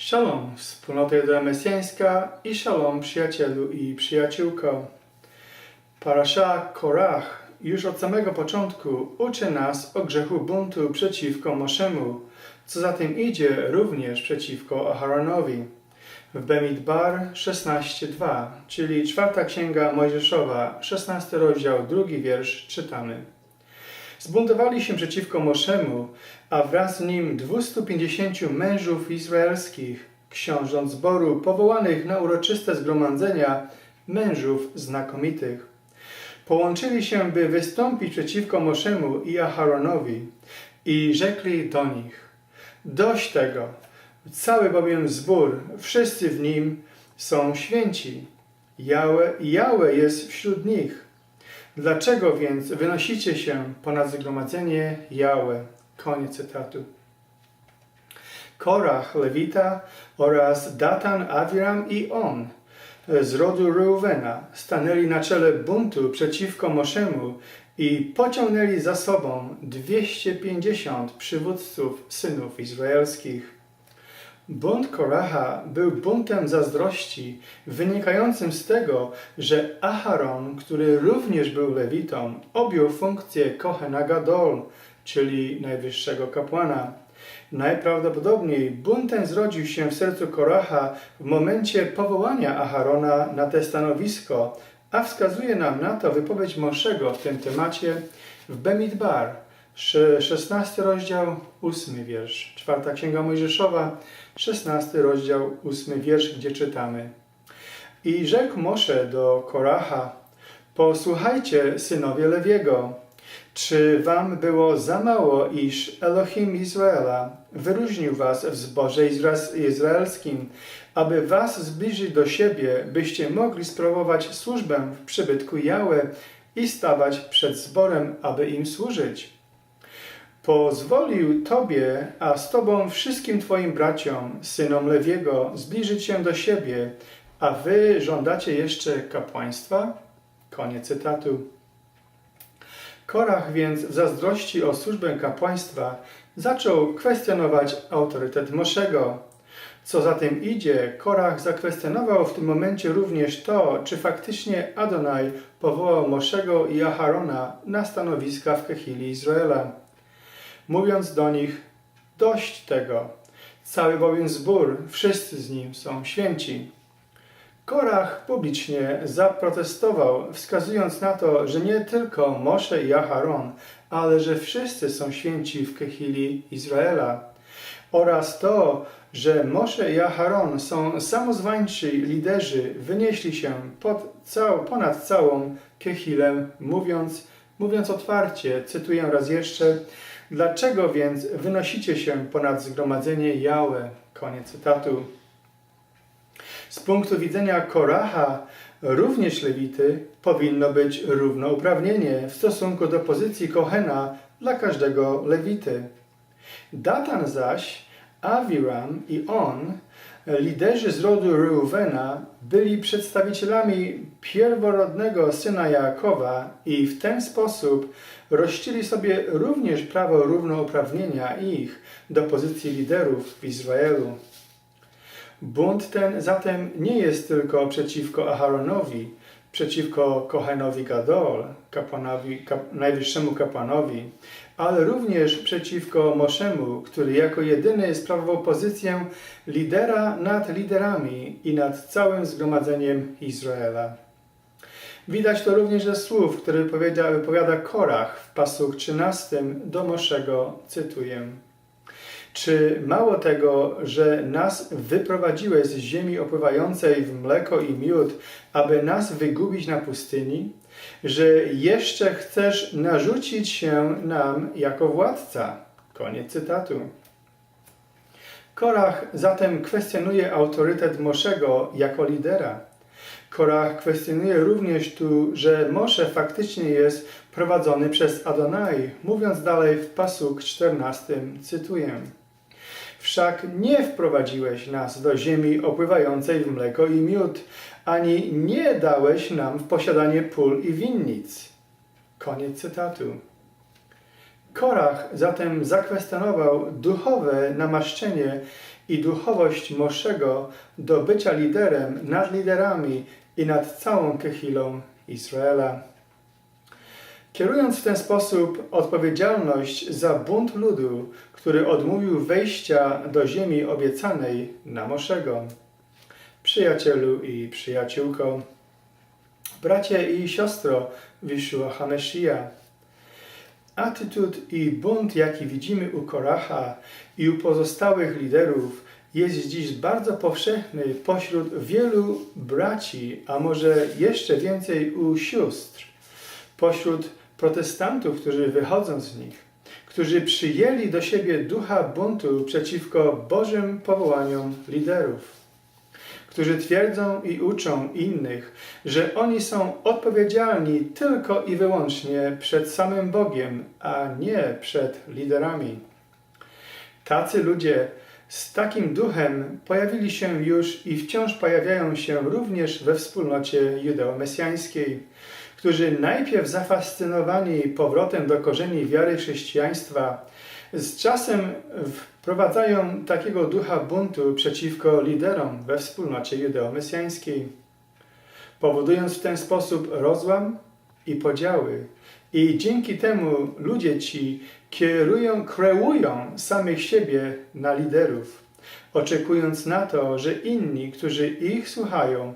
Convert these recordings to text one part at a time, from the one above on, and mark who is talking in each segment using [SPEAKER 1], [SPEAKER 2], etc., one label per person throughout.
[SPEAKER 1] Shalom, wspólnota Jadra Mesjańska i shalom przyjacielu i przyjaciółko. Parasha Korach już od samego początku uczy nas o grzechu buntu przeciwko Moszemu, co za tym idzie również przeciwko Aharonowi. W Bemidbar 16.2, czyli czwarta księga Mojżeszowa, 16 rozdział, drugi wiersz czytamy. Zbuntowali się przeciwko Moszemu, a wraz z nim 250 mężów izraelskich, książąt zboru powołanych na uroczyste zgromadzenia, mężów znakomitych. Połączyli się, by wystąpić przeciwko Moszemu i Aharonowi i rzekli do nich, dość tego, cały bowiem zbór, wszyscy w nim są święci. Jałe, Jałe jest wśród nich. Dlaczego więc wynosicie się ponad zgromadzenie Jałe? Koniec cytatu. Korach, Lewita oraz Datan, Aviram i on z rodu Reuvena stanęli na czele buntu przeciwko Moszemu i pociągnęli za sobą 250 przywódców synów izraelskich. Bunt Koraha był buntem zazdrości, wynikającym z tego, że Aharon, który również był lewitą, objął funkcję Kohena Gadol, czyli najwyższego kapłana. Najprawdopodobniej bunt ten zrodził się w sercu Koraha w momencie powołania Aharona na te stanowisko, a wskazuje nam na to wypowiedź Moszego w tym temacie w Bemidbar, 16 rozdział, 8 wiersz. Czwarta Księga Mojżeszowa, 16 rozdział, 8 wiersz, gdzie czytamy. I rzekł Mosze do Koraha, posłuchajcie, synowie Lewiego, czy wam było za mało, iż Elohim Izraela wyróżnił was w zborze izra- izraelskim, aby was zbliżyć do siebie, byście mogli sprawować służbę w przybytku Jałę i stawać przed zborem, aby im służyć? Pozwolił Tobie, a z Tobą wszystkim Twoim braciom, synom Lewiego, zbliżyć się do siebie, a Wy żądacie jeszcze kapłaństwa? Koniec cytatu. Korach więc w zazdrości o służbę kapłaństwa zaczął kwestionować autorytet Moszego. Co za tym idzie, Korach zakwestionował w tym momencie również to, czy faktycznie Adonai powołał Moszego i Aharona na stanowiska w Kehili Izraela. Mówiąc do nich, dość tego, cały bowiem zbór, wszyscy z nim są święci. Korach publicznie zaprotestował, wskazując na to, że nie tylko Mosze i Aharon, ale że wszyscy są święci w Kehili Izraela. Oraz to, że Mosze i Aharon są samozwańczy liderzy, wynieśli się pod cał, ponad całą Kehilę, mówiąc, mówiąc otwarcie, cytuję raz jeszcze, Dlaczego więc wynosicie się ponad zgromadzenie Jałę? Koniec cytatu. Z punktu widzenia Koraha, również Lewity, powinno być równouprawnienie w stosunku do pozycji Kohena dla każdego Lewity. Datan zaś, Aviram i on, liderzy z rodu Reuvena, byli przedstawicielami pierworodnego syna Jakowa i w ten sposób rościli sobie również prawo równouprawnienia ich do pozycji liderów w Izraelu. Bunt ten zatem nie jest tylko przeciwko Aharonowi, przeciwko Kohenowi Gadol, kapłanowi, kap, najwyższemu kapłanowi, ale również przeciwko Moszemu, który jako jedyny sprawował pozycję lidera nad liderami i nad całym zgromadzeniem Izraela. Widać to również ze słów, które wypowiada, wypowiada Korach w pasuk 13 do Moszego, cytuję. Czy mało tego, że nas wyprowadziłeś z ziemi opływającej w mleko i miód, aby nas wygubić na pustyni? Że jeszcze chcesz narzucić się nam jako władca? Koniec cytatu. Korach zatem kwestionuje autorytet Moszego jako lidera. Korach kwestionuje również tu, że Mosze faktycznie jest prowadzony przez Adonai, mówiąc dalej w pasuk 14, cytuję. Wszak nie wprowadziłeś nas do ziemi opływającej w mleko i miód, ani nie dałeś nam w posiadanie pól i winnic. Koniec cytatu. Korach zatem zakwestionował duchowe namaszczenie, i duchowość Moszego do bycia liderem nad liderami i nad całą kehilą Izraela. Kierując w ten sposób odpowiedzialność za bunt ludu, który odmówił wejścia do ziemi obiecanej na Moszego. Przyjacielu i przyjaciółko, bracie i siostro Wishua Hameshia, Attitud i bunt, jaki widzimy u Koracha i u pozostałych liderów, jest dziś bardzo powszechny pośród wielu braci, a może jeszcze więcej u sióstr, pośród protestantów, którzy wychodzą z nich, którzy przyjęli do siebie ducha buntu przeciwko Bożym powołaniom liderów którzy twierdzą i uczą innych, że oni są odpowiedzialni tylko i wyłącznie przed samym Bogiem, a nie przed liderami. Tacy ludzie z takim duchem pojawili się już i wciąż pojawiają się również we wspólnocie judeo-mesjańskiej, którzy najpierw zafascynowani powrotem do korzeni wiary chrześcijaństwa, z czasem wprowadzają takiego ducha buntu przeciwko liderom we wspólnocie judeo-mesjańskiej, powodując w ten sposób rozłam i podziały. I dzięki temu ludzie ci kierują, kreują samych siebie na liderów, oczekując na to, że inni, którzy ich słuchają,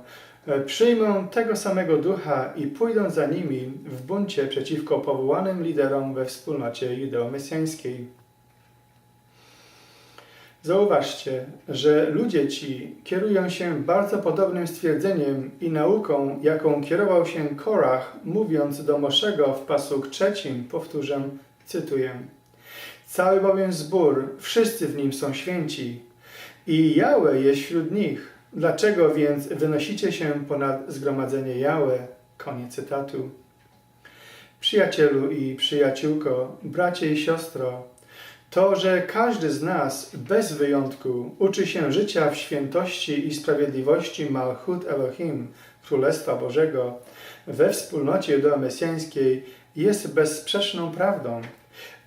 [SPEAKER 1] przyjmą tego samego ducha i pójdą za nimi w buncie przeciwko powołanym liderom we wspólnocie judeo-mesjańskiej. Zauważcie, że ludzie ci kierują się bardzo podobnym stwierdzeniem i nauką, jaką kierował się Korach, mówiąc do Moszego w pasuk trzecim, powtórzę, cytuję. Cały bowiem zbór, wszyscy w nim są święci i Jałe jest wśród nich. Dlaczego więc wynosicie się ponad zgromadzenie Jałe? Koniec cytatu. Przyjacielu i przyjaciółko, bracie i siostro, to, że każdy z nas bez wyjątku uczy się życia w świętości i sprawiedliwości Malchut Elohim, Królestwa Bożego, we wspólnocie judeomesjańskiej jest bezsprzeczną prawdą.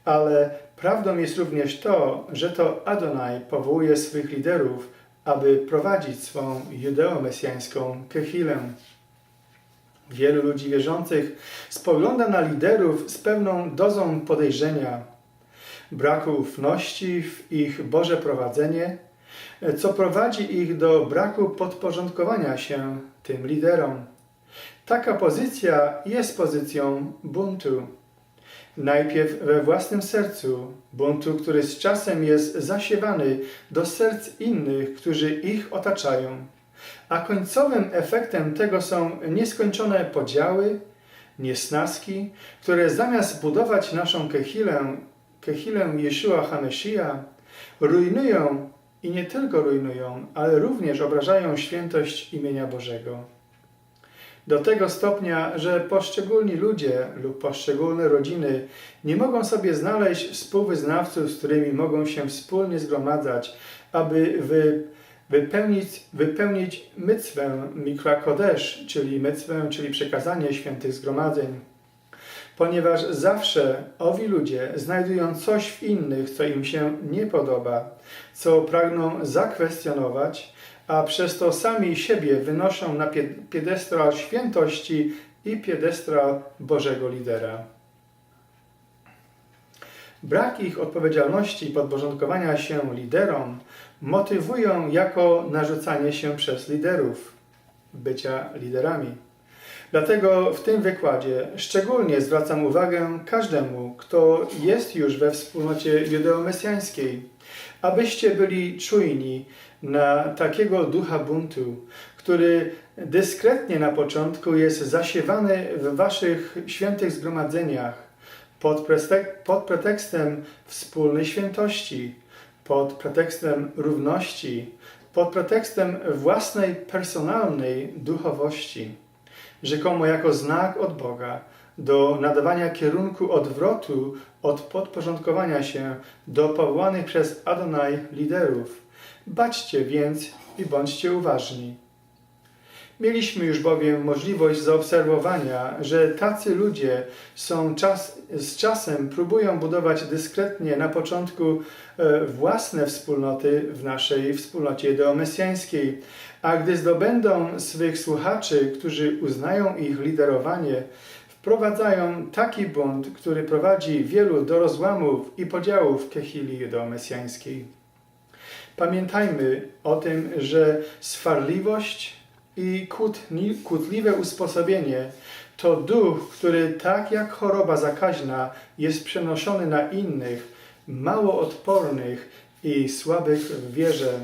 [SPEAKER 1] Ale prawdą jest również to, że to Adonai powołuje swych liderów, aby prowadzić swą judeomesjańską kehilę. Wielu ludzi wierzących spogląda na liderów z pewną dozą podejrzenia, braku ufności w ich Boże prowadzenie, co prowadzi ich do braku podporządkowania się tym liderom. Taka pozycja jest pozycją buntu. Najpierw we własnym sercu, buntu, który z czasem jest zasiewany do serc innych, którzy ich otaczają. A końcowym efektem tego są nieskończone podziały, niesnaski, które zamiast budować naszą kehilę Kehilę Jeszua Hameshia rujnują i nie tylko rujnują, ale również obrażają świętość imienia Bożego. Do tego stopnia, że poszczególni ludzie lub poszczególne rodziny nie mogą sobie znaleźć współwyznawców, z którymi mogą się wspólnie zgromadzać, aby wy, wypełnić, wypełnić mycwę Mikra Kodesh, czyli mycwę, czyli przekazanie świętych zgromadzeń. Ponieważ zawsze owi ludzie znajdują coś w innych, co im się nie podoba, co pragną zakwestionować, a przez to sami siebie wynoszą na piedestral świętości i piedestral Bożego lidera. Brak ich odpowiedzialności i podporządkowania się liderom motywują jako narzucanie się przez liderów bycia liderami. Dlatego w tym wykładzie szczególnie zwracam uwagę każdemu, kto jest już we wspólnocie judeomesjańskiej, abyście byli czujni na takiego ducha buntu, który dyskretnie na początku jest zasiewany w waszych świętych zgromadzeniach pod, pod pretekstem wspólnej świętości, pod pretekstem równości, pod pretekstem własnej personalnej duchowości rzekomo jako znak od Boga do nadawania kierunku odwrotu od podporządkowania się do powołanych przez Adonai liderów. Baczcie więc i bądźcie uważni. Mieliśmy już bowiem możliwość zaobserwowania, że tacy ludzie są czas, z czasem próbują budować dyskretnie na początku e, własne wspólnoty w naszej wspólnocie ideomesjańskiej, a gdy zdobędą swych słuchaczy, którzy uznają ich liderowanie, wprowadzają taki bunt, który prowadzi wielu do rozłamów i podziałów kehili ideomesjańskiej. Pamiętajmy o tym, że swarliwość i kłótliwe usposobienie to duch, który tak jak choroba zakaźna jest przenoszony na innych, mało odpornych i słabych w wierze.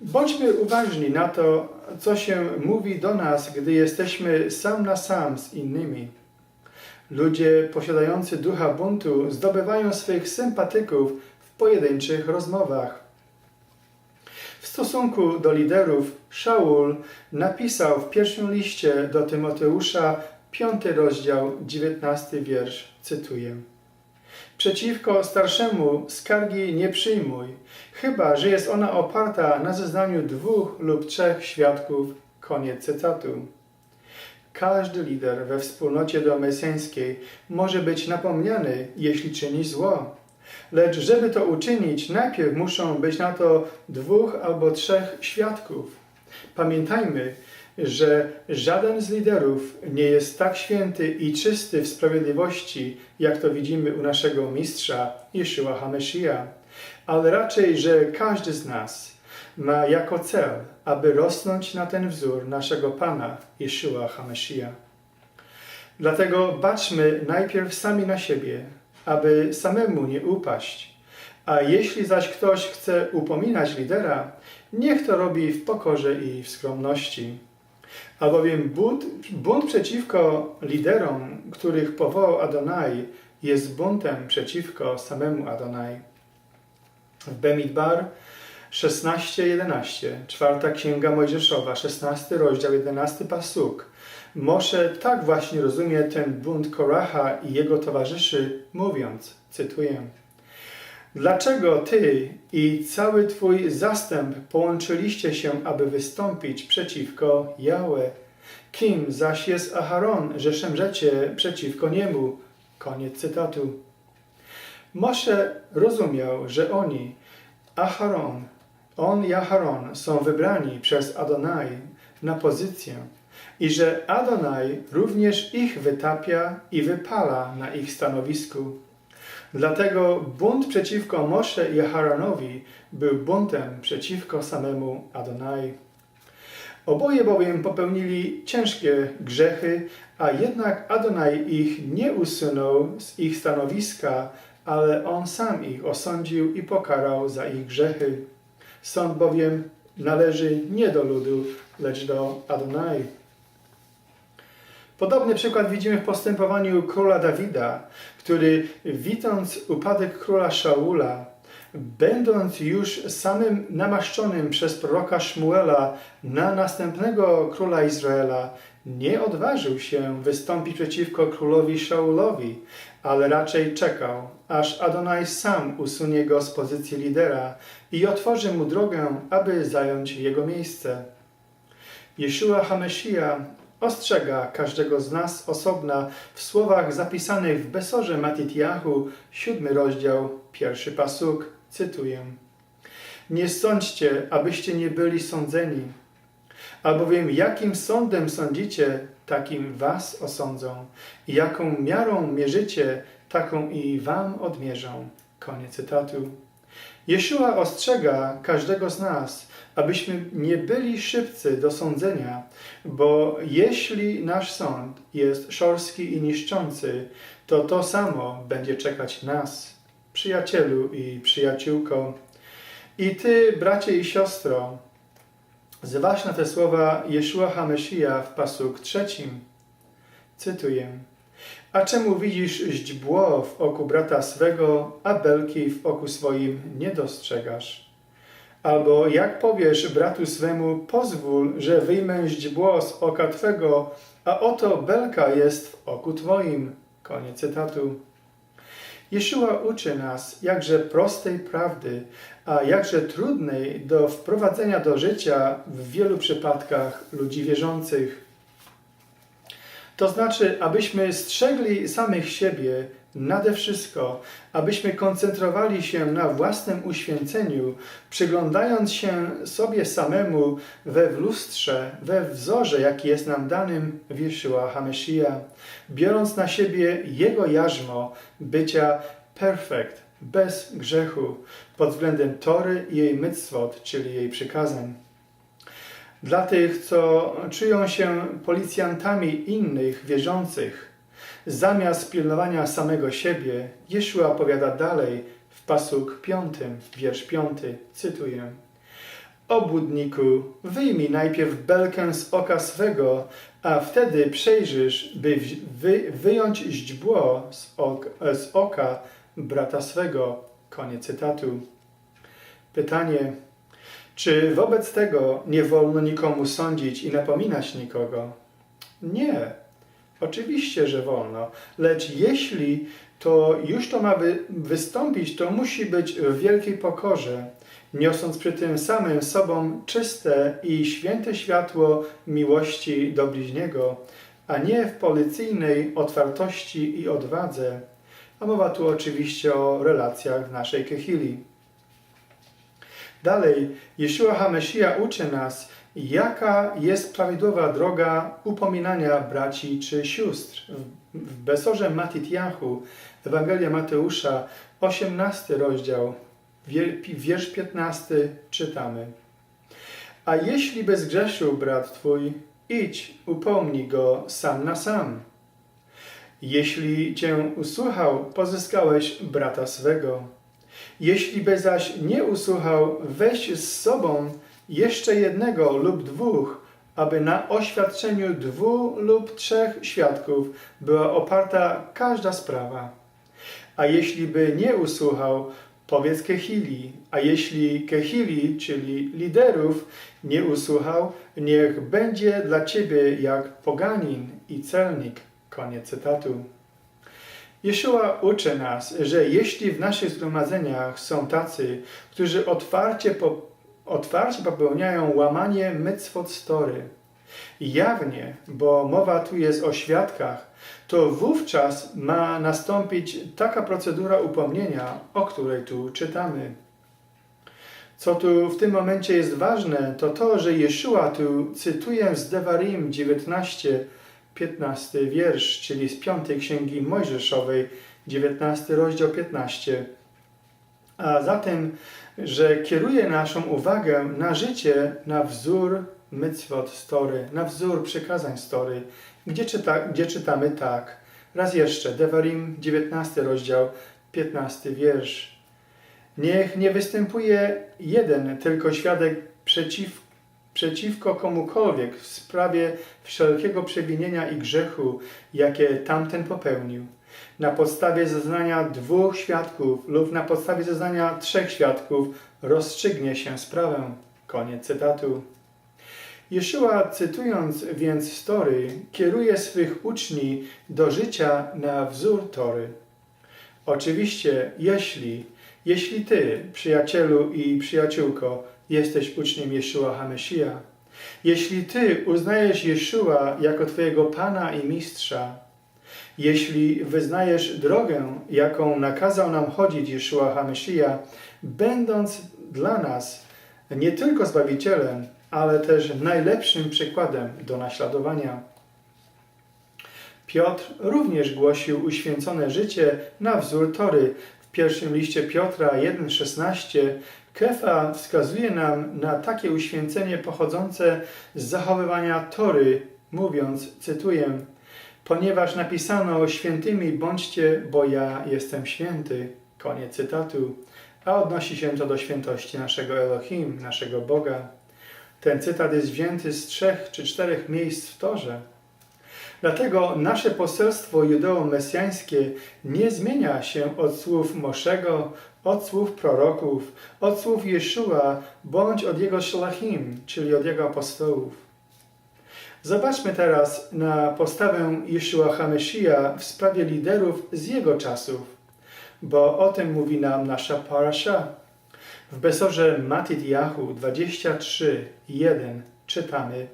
[SPEAKER 1] Bądźmy uważni na to, co się mówi do nas, gdy jesteśmy sam na sam z innymi. Ludzie posiadający ducha buntu zdobywają swych sympatyków w pojedynczych rozmowach. W stosunku do liderów Szaul napisał w pierwszym liście do Tymoteusza, piąty rozdział, dziewiętnasty wiersz, cytuję. Przeciwko starszemu skargi nie przyjmuj, chyba że jest ona oparta na zeznaniu dwóch lub trzech świadków. Koniec cytatu. Każdy lider we wspólnocie domesjańskiej może być napomniany, jeśli czyni zło. Lecz żeby to uczynić, najpierw muszą być na to dwóch albo trzech świadków. Pamiętajmy, że żaden z liderów nie jest tak święty i czysty w sprawiedliwości, jak to widzimy u naszego mistrza Yeshua HaMashiach, ale raczej, że każdy z nas ma jako cel, aby rosnąć na ten wzór naszego Pana Yeshua HaMashiach. Dlatego baczmy najpierw sami na siebie, aby samemu nie upaść. A jeśli zaś ktoś chce upominać lidera, niech to robi w pokorze i w skromności. Albowiem bunt, bunt przeciwko liderom, których powołał Adonai, jest buntem przeciwko samemu Adonai. W Bemidbar 16:11, czwarta księga Mojżeszowa, 16 rozdział, 11 pasuk. Mosze tak właśnie rozumie ten bunt Koracha i jego towarzyszy, mówiąc, cytuję, Dlaczego ty i cały twój zastęp połączyliście się, aby wystąpić przeciwko Jahwe? Kim zaś jest Aharon, że szemrzecie przeciwko niemu? Koniec cytatu. Mosze rozumiał, że oni, Aharon, on i Aharon są wybrani przez Adonai na pozycję i że Adonai również ich wytapia i wypala na ich stanowisku. Dlatego bunt przeciwko Mosze i Aharonowi był buntem przeciwko samemu Adonai. Oboje bowiem popełnili ciężkie grzechy, a jednak Adonai ich nie usunął z ich stanowiska, ale on sam ich osądził i pokarał za ich grzechy. Sąd bowiem należy nie do ludu, lecz do Adonai. Podobny przykład widzimy w postępowaniu króla Dawida, który widząc upadek króla Szaula, będąc już samym namaszczonym przez proroka Szmuela na następnego króla Izraela, nie odważył się wystąpić przeciwko królowi Szaulowi, ale raczej czekał, aż Adonai sam usunie go z pozycji lidera i otworzy mu drogę, aby zająć jego miejsce. Yeshua HaMashiach ostrzega każdego z nas osobna w słowach zapisanych w Besorze Matityahu, siódmy rozdział, pierwszy pasuk, cytuję. Nie sądźcie, abyście nie byli sądzeni, albowiem jakim sądem sądzicie, takim was osądzą i jaką miarą mierzycie, taką i wam odmierzą. Koniec cytatu. Jeszua ostrzega każdego z nas, abyśmy nie byli szybcy do sądzenia, bo jeśli nasz sąd jest szorstki i niszczący, to to samo będzie czekać nas, przyjacielu i przyjaciółko. I ty, bracie i siostro, zważ na te słowa Jeszua Hamesija w pasuk trzecim. Cytuję. A czemu widzisz źdźbło w oku brata swego, a belki w oku swoim nie dostrzegasz? Albo jak powiesz bratu swemu, pozwól, że wyjmę źdźbło z oka twego, a oto belka jest w oku twoim. Koniec cytatu. Jeszua uczy nas jakże prostej prawdy, a jakże trudnej do wprowadzenia do życia w wielu przypadkach ludzi wierzących. To znaczy, abyśmy strzegli samych siebie nade wszystko, abyśmy koncentrowali się na własnym uświęceniu, przyglądając się sobie samemu we w lustrze, we wzorze, jaki jest nam danym w Yeshua HaMashiach, biorąc na siebie Jego jarzmo bycia perfekt, bez grzechu, pod względem Tory i jej mitzvot, czyli jej przykazań. Dla tych, co czują się policjantami innych wierzących, zamiast pilnowania samego siebie, Jeszua opowiada dalej w pasuk piątym, wiersz piąty, cytuję. Obłudniku, wyjmij najpierw belkę z oka swego, a wtedy przejrzysz, by wy, wyjąć źdźbło z, ok, z oka brata swego. Koniec cytatu. Pytanie, czy wobec tego nie wolno nikomu sądzić i napominać nikogo? Nie. Oczywiście, że wolno. Lecz jeśli to już to ma wy, wystąpić, to musi być w wielkiej pokorze, niosąc przy tym samym sobą czyste i święte światło miłości do bliźniego, a nie w policyjnej otwartości i odwadze. A mowa tu oczywiście o relacjach w naszej kehili. Dalej, Yeshua HaMashiach uczy nas, jaka jest prawidłowa droga upominania braci czy sióstr. W Besorze Matityahu, Ewangelia Mateusza, 18 rozdział, wiersz 15 czytamy. A jeśli bezgrzeszył brat twój, idź, upomnij go sam na sam. Jeśli cię usłuchał, pozyskałeś brata swego. Jeśli by zaś nie usłuchał, weź z sobą jeszcze jednego lub dwóch, aby na oświadczeniu dwóch lub trzech świadków była oparta każda sprawa. A jeśli by nie usłuchał, powiedz Kehili, a jeśli Kehili, czyli liderów, nie usłuchał, niech będzie dla ciebie jak poganin i celnik. Koniec cytatu. Jeszua uczy nas, że jeśli w naszych zgromadzeniach są tacy, którzy otwarcie, po, otwarcie popełniają łamanie mitzvot story, jawnie, bo mowa tu jest o świadkach, to wówczas ma nastąpić taka procedura upomnienia, o której tu czytamy. Co tu w tym momencie jest ważne, to to, że Jeszua tu cytuje z Devarim 19, 15 wiersz, czyli z piątej księgi Mojżeszowej, 19 rozdział 15. A zatem, że kieruje naszą uwagę na życie, na wzór mitzvot story, na wzór przykazań story, gdzie, czyta, gdzie czytamy tak. Raz jeszcze, Devarim, 19 rozdział, 15 wiersz. Niech nie występuje jeden tylko świadek przeciw, przeciwko komukolwiek w sprawie wszelkiego przewinienia i grzechu, jakie tamten popełnił. Na podstawie zeznania dwóch świadków lub na podstawie zeznania trzech świadków rozstrzygnie się sprawę. Koniec cytatu. Jeszua, cytując więc Story, kieruje swych uczni do życia na wzór Tory. Oczywiście, jeśli, jeśli ty, przyjacielu i przyjaciółko, jesteś uczniem Jeszua HaMesija, jeśli ty uznajesz Jeszua jako twojego Pana i Mistrza, jeśli wyznajesz drogę, jaką nakazał nam chodzić Jeszua HaMesija, będąc dla nas nie tylko Zbawicielem, ale też najlepszym przykładem do naśladowania. Piotr również głosił uświęcone życie na wzór Tory. W pierwszym liście Piotra 1,16 Kefa wskazuje nam na takie uświęcenie pochodzące z zachowywania Tory, mówiąc, cytuję, ponieważ napisano świętymi bądźcie, bo ja jestem święty. Koniec cytatu. A odnosi się to do świętości naszego Elohim, naszego Boga. Ten cytat jest wzięty z trzech czy czterech miejsc w Torze. Dlatego nasze poselstwo judeo-mesjańskie nie zmienia się od słów Moszego, od słów proroków, od słów Jeszua, bądź od jego szlachim, czyli od jego apostołów. Zobaczmy teraz na postawę Jeszua Hamesija w sprawie liderów z jego czasów. bo o tym mówi nam nasza parasha. W Besorze Matidjahu 23:1 czytamy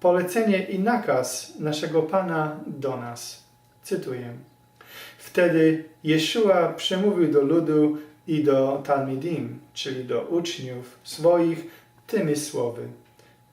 [SPEAKER 1] polecenie i nakaz naszego Pana do nas. Cytuję. Wtedy Jeszua przemówił do ludu i do Talmidim, czyli do uczniów swoich, tymi słowy.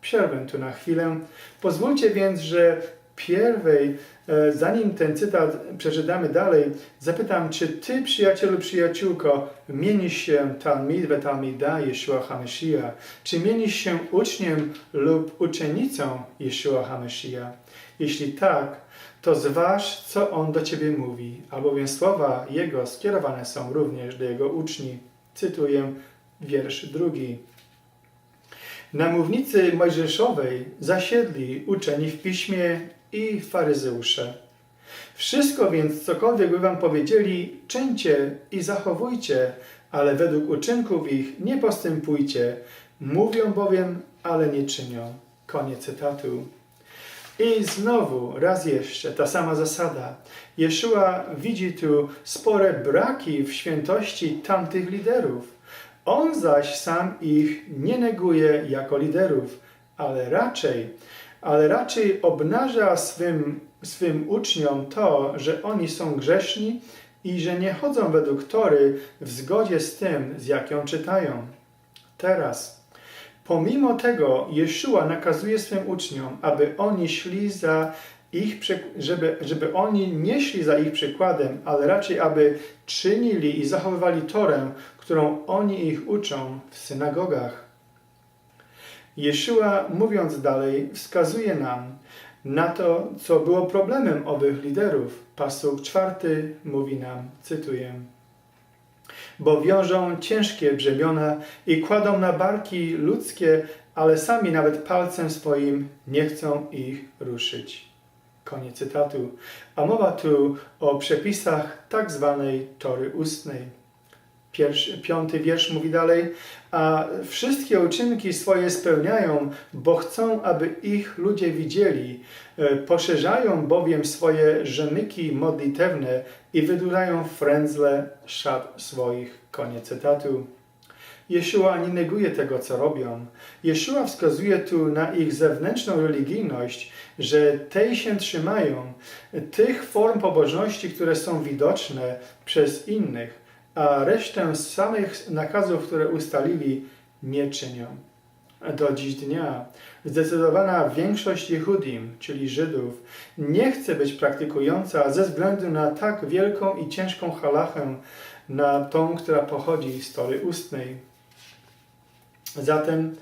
[SPEAKER 1] Przerwę tu na chwilę. Pozwólcie więc, że pierwej, e, zanim ten cytat przeczytamy dalej, zapytam, czy ty, przyjacielu, przyjaciółko, mienisz się Talmid we Talmida Yeshua HaMashiach? Czy mienisz się uczniem lub uczennicą Yeshua HaMashiach? Jeśli tak, to zważ, co on do ciebie mówi, albowiem słowa jego skierowane są również do jego uczni. Cytuję wiersz drugi. Na mównicy mojżeszowej zasiedli uczeni w piśmie i faryzeusze. Wszystko więc, cokolwiek by wam powiedzieli, czyńcie i zachowujcie, ale według uczynków ich nie postępujcie. Mówią bowiem, ale nie czynią. Koniec cytatu. I znowu, raz jeszcze, ta sama zasada. Jeszua widzi tu spore braki w świętości tamtych liderów. On zaś sam ich nie neguje jako liderów, ale raczej, ale raczej obnaża swym, swym uczniom to, że oni są grzeszni i że nie chodzą według Tory w zgodzie z tym, z jak ją czytają. Teraz, pomimo tego, Jeszua nakazuje swym uczniom, aby oni szli za ich, żeby, żeby oni nie szli za ich przykładem, ale raczej aby czynili i zachowywali Torę, którą oni ich uczą w synagogach. Jeszua, mówiąc dalej, wskazuje nam na to, co było problemem owych liderów. Pasuk czwarty mówi nam, cytuję, bo wiążą ciężkie brzemiona i kładą na barki ludzkie, ale sami nawet palcem swoim nie chcą ich ruszyć. Koniec cytatu. A mowa tu o przepisach tak zwanej tory ustnej. Pierwszy, piąty wiersz mówi dalej, a wszystkie uczynki swoje spełniają, bo chcą, aby ich ludzie widzieli. E, poszerzają bowiem swoje rzemyki modlitewne i wydurają frędzle szat swoich. Koniec cytatu. Jeszua nie neguje tego, co robią. Jeszua wskazuje tu na ich zewnętrzną religijność, że tej się trzymają, tych form pobożności, które są widoczne przez innych, a resztę samych nakazów, które ustalili, nie czynią. Do dziś dnia zdecydowana większość Jehudim, czyli Żydów, nie chce być praktykująca ze względu na tak wielką i ciężką halachę, na tą, która pochodzi z tory ustnej. Zatem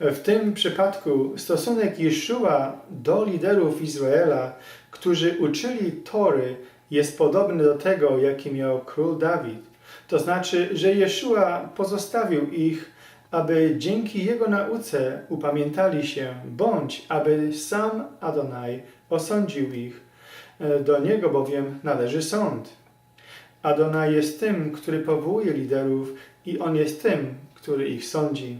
[SPEAKER 1] w tym przypadku stosunek Jeszua do liderów Izraela, którzy uczyli Tory, jest podobny do tego, jaki miał król Dawid. To znaczy, że Jeszua pozostawił ich, aby dzięki jego nauce upamiętali się, bądź aby sam Adonai osądził ich. Do niego bowiem należy sąd. Adonai jest tym, który powołuje liderów i on jest tym, który ich sądzi.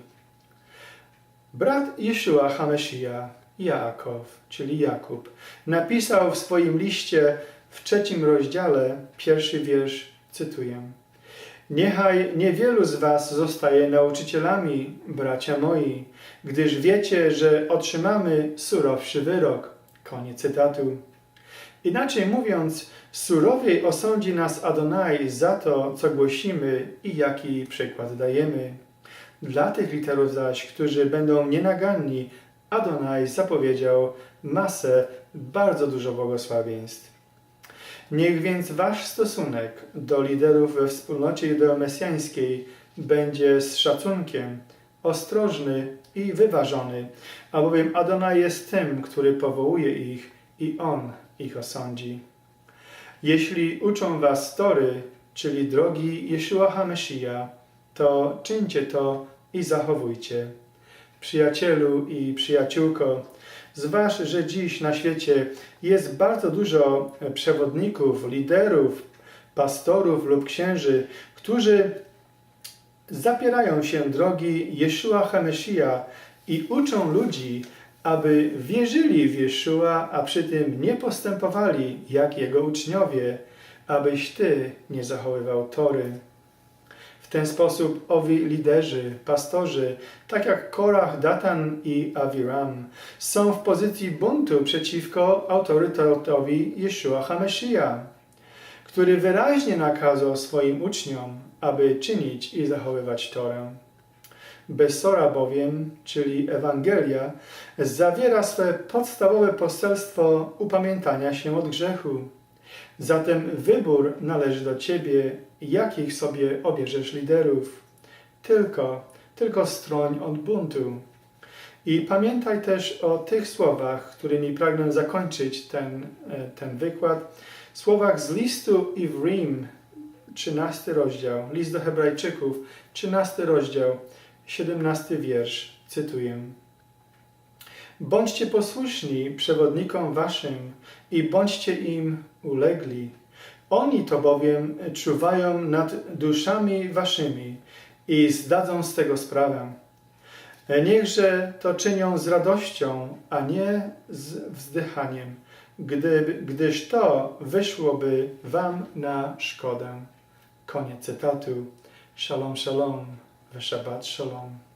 [SPEAKER 1] Brat Jeszua Hamesija, Jakow, czyli Jakub, napisał w swoim liście w trzecim rozdziale, pierwszy wiersz, cytuję. Niechaj niewielu z was zostaje nauczycielami, bracia moi, gdyż wiecie, że otrzymamy surowszy wyrok. Koniec cytatu. Inaczej mówiąc, surowiej osądzi nas Adonai za to, co głosimy i jaki przykład dajemy. Dla tych literów zaś, którzy będą nienaganni, Adonai zapowiedział masę, bardzo dużo błogosławieństw. Niech więc wasz stosunek do liderów we wspólnocie judeomesjańskiej będzie z szacunkiem, ostrożny i wyważony, albowiem Adonai jest tym, który powołuje ich i On ich osądzi. Jeśli uczą was tory, czyli drogi Jeszua HaMesija, to czyńcie to i zachowujcie. Przyjacielu i przyjaciółko, zważ, że dziś na świecie jest bardzo dużo przewodników, liderów, pastorów lub księży, którzy zapierają się drogi Jeszua HaMesija i uczą ludzi, aby wierzyli w Jeszua, a przy tym nie postępowali jak jego uczniowie, abyś Ty nie zachowywał Tory. W ten sposób owi liderzy, pastorzy, tak jak Korach, Datan i Aviram, są w pozycji buntu przeciwko autorytetowi Yeshua HaMashiach, który wyraźnie nakazał swoim uczniom, aby czynić i zachowywać Torę. Besora bowiem, czyli Ewangelia, zawiera swe podstawowe poselstwo upamiętania się od grzechu. Zatem wybór należy do Ciebie, jakich sobie obierzesz liderów. Tylko, tylko stroń od buntu. I pamiętaj też o tych słowach, którymi pragnę zakończyć ten, e, ten wykład. Słowach z listu Ivrim, 13 rozdział, list do Hebrajczyków, 13 rozdział, 17 wiersz, cytuję. Bądźcie posłuszni przewodnikom waszym i bądźcie im ulegli. Oni to bowiem czuwają nad duszami waszymi i zdadzą z tego sprawę. Niechże to czynią z radością, a nie z wzdychaniem, gdy, gdyż to wyszłoby wam na szkodę. Koniec cytatu. Shalom, shalom. Shabbat shalom.